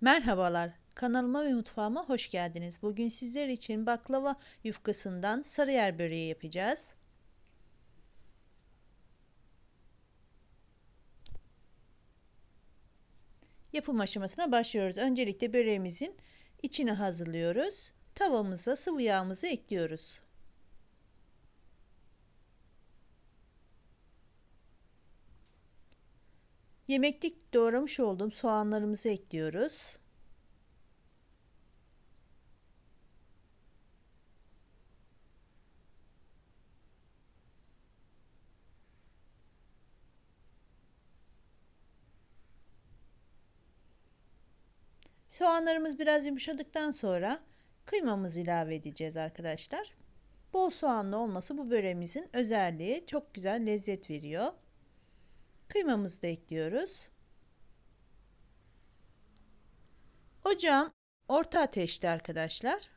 Merhabalar, kanalıma ve mutfağıma hoş geldiniz. Bugün sizler için baklava yufkasından sarıyer böreği yapacağız. Yapım aşamasına başlıyoruz. Öncelikle böreğimizin içini hazırlıyoruz. Tavamıza sıvı yağımızı ekliyoruz. Yemeklik doğramış olduğum soğanlarımızı ekliyoruz. Soğanlarımız biraz yumuşadıktan sonra kıymamızı ilave edeceğiz arkadaşlar. Bol soğanlı olması bu böreğimizin özelliği. Çok güzel lezzet veriyor. Kıymamızı da ekliyoruz. Ocağım orta ateşte arkadaşlar.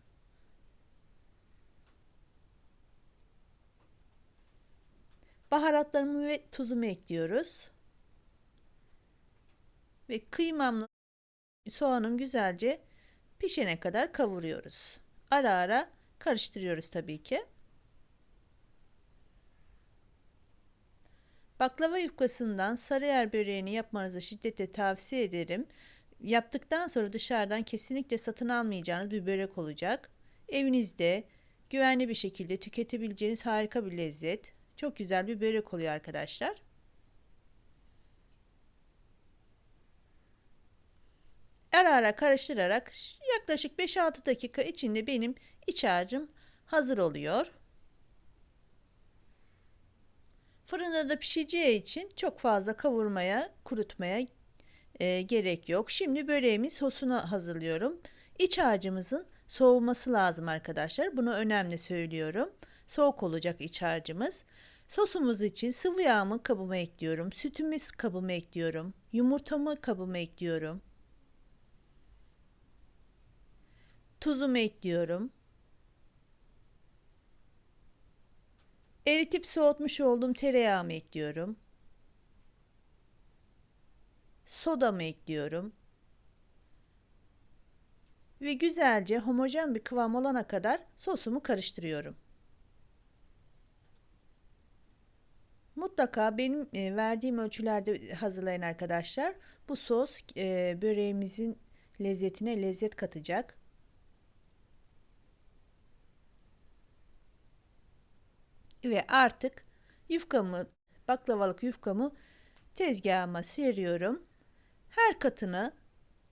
Baharatlarımı ve tuzumu ekliyoruz. Ve kıymamla soğanım güzelce pişene kadar kavuruyoruz. Ara ara karıştırıyoruz tabii ki. Baklava yufkasından sarıyer böreğini yapmanızı şiddetle tavsiye ederim. Yaptıktan sonra dışarıdan kesinlikle satın almayacağınız bir börek olacak. Evinizde güvenli bir şekilde tüketebileceğiniz harika bir lezzet. Çok güzel bir börek oluyor arkadaşlar. Ara ara karıştırarak yaklaşık 5-6 dakika içinde benim iç harcım hazır oluyor. Fırında da pişeceği için çok fazla kavurmaya, kurutmaya e, gerek yok. Şimdi böreğimin sosunu hazırlıyorum. İç harcımızın soğuması lazım arkadaşlar. Bunu önemli söylüyorum. Soğuk olacak iç harcımız. Sosumuz için sıvı yağımı kabıma ekliyorum. Sütümüz kabıma ekliyorum. Yumurtamı kabıma ekliyorum. Tuzumu ekliyorum. Eritip soğutmuş olduğum tereyağımı ekliyorum. Sodamı ekliyorum. Ve güzelce homojen bir kıvam olana kadar sosumu karıştırıyorum. Mutlaka benim e, verdiğim ölçülerde hazırlayın arkadaşlar. Bu sos e, böreğimizin lezzetine lezzet katacak. Ve artık yufkamı, baklavalık yufkamı tezgahıma seriyorum. Her katını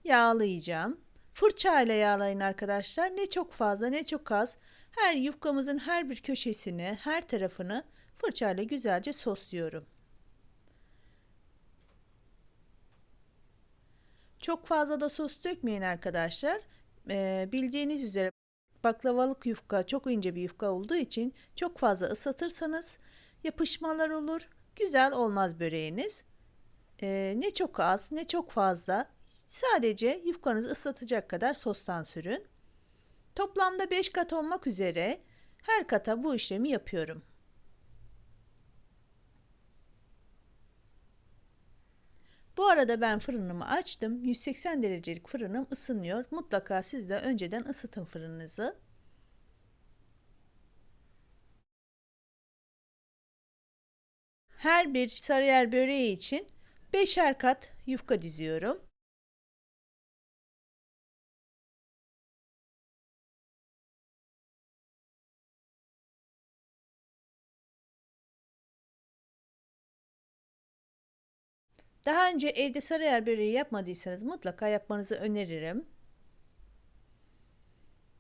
yağlayacağım. Fırça ile yağlayın arkadaşlar. Ne çok fazla ne çok az. Her yufkamızın her bir köşesini, her tarafını fırça ile güzelce sosluyorum. Çok fazla da sos dökmeyin arkadaşlar. Ee, bildiğiniz üzere baklavalık yufka çok ince bir yufka olduğu için çok fazla ıslatırsanız yapışmalar olur. Güzel olmaz böreğiniz. Ee, ne çok az ne çok fazla sadece yufkanızı ıslatacak kadar sostan sürün. Toplamda 5 kat olmak üzere her kata bu işlemi yapıyorum. Bu arada ben fırınımı açtım. 180 derecelik fırınım ısınıyor. Mutlaka siz de önceden ısıtın fırınınızı. Her bir sarıyer böreği için 5'er kat yufka diziyorum. Daha önce evde sarıyer böreği yapmadıysanız mutlaka yapmanızı öneririm.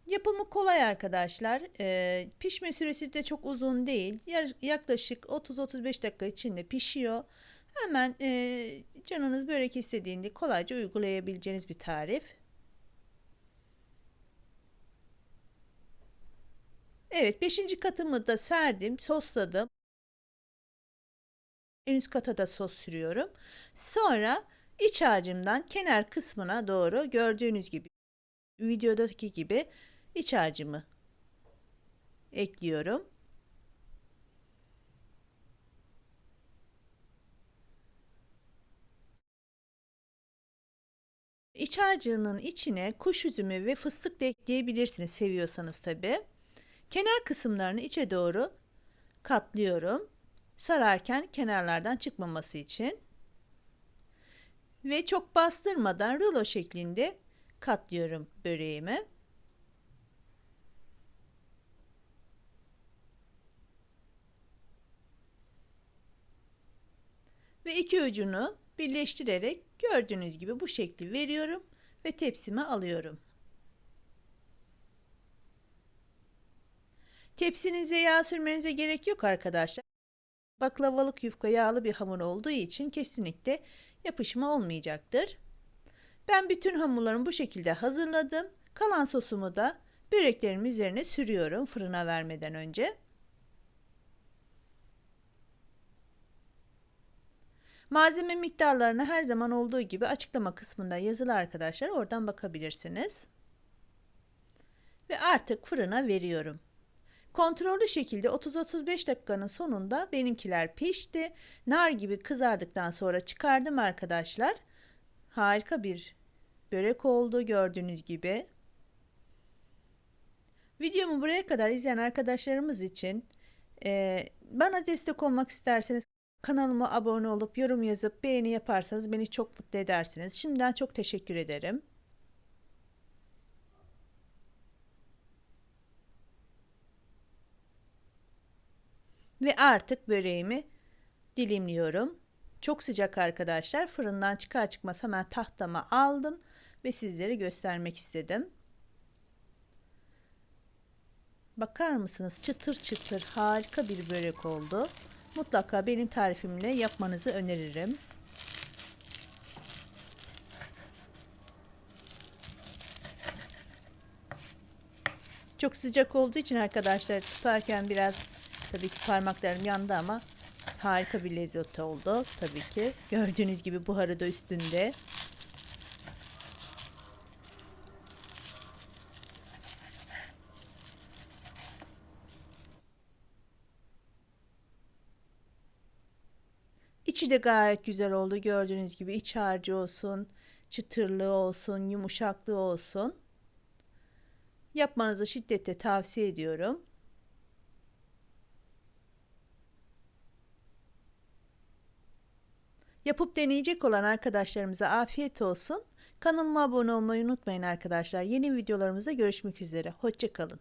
Yapımı kolay arkadaşlar. Ee, pişme süresi de çok uzun değil. Yaklaşık 30-35 dakika içinde pişiyor. Hemen e, canınız börek istediğinde kolayca uygulayabileceğiniz bir tarif. Evet 5. katımı da serdim, sosladım. Üst kata da sos sürüyorum. Sonra iç harcımdan kenar kısmına doğru gördüğünüz gibi videodaki gibi iç harcımı ekliyorum. İç harcının içine kuş üzümü ve fıstık da ekleyebilirsiniz seviyorsanız tabi. Kenar kısımlarını içe doğru katlıyorum. Sararken kenarlardan çıkmaması için. Ve çok bastırmadan rulo şeklinde katlıyorum böreğimi. Ve iki ucunu birleştirerek gördüğünüz gibi bu şekli veriyorum ve tepsime alıyorum. Tepsinize yağ sürmenize gerek yok arkadaşlar. Baklavalık yufka yağlı bir hamur olduğu için kesinlikle yapışma olmayacaktır. Ben bütün hamurlarımı bu şekilde hazırladım. Kalan sosumu da böreklerimin üzerine sürüyorum fırına vermeden önce. Malzeme miktarlarını her zaman olduğu gibi açıklama kısmında yazılı arkadaşlar. Oradan bakabilirsiniz. Ve artık fırına veriyorum. Kontrollü şekilde 30-35 dakikanın sonunda benimkiler pişti. Nar gibi kızardıktan sonra çıkardım arkadaşlar. Harika bir börek oldu gördüğünüz gibi. Videomu buraya kadar izleyen arkadaşlarımız için e, bana destek olmak isterseniz kanalıma abone olup yorum yazıp beğeni yaparsanız beni çok mutlu edersiniz. Şimdiden çok teşekkür ederim. Ve artık böreğimi dilimliyorum. Çok sıcak arkadaşlar. Fırından çıkar çıkmaz hemen tahtama aldım ve sizlere göstermek istedim. Bakar mısınız? Çıtır çıtır harika bir börek oldu. Mutlaka benim tarifimle yapmanızı öneririm. Çok sıcak olduğu için arkadaşlar tutarken biraz tabii ki parmaklarım yandı ama harika bir lezzet oldu tabii ki. Gördüğünüz gibi buharı da üstünde. İçi de gayet güzel oldu. Gördüğünüz gibi iç harcı olsun, çıtırlığı olsun, yumuşaklığı olsun. Yapmanızı şiddetle tavsiye ediyorum. Yapıp deneyecek olan arkadaşlarımıza afiyet olsun. Kanalıma abone olmayı unutmayın arkadaşlar. Yeni videolarımızda görüşmek üzere. Hoşçakalın.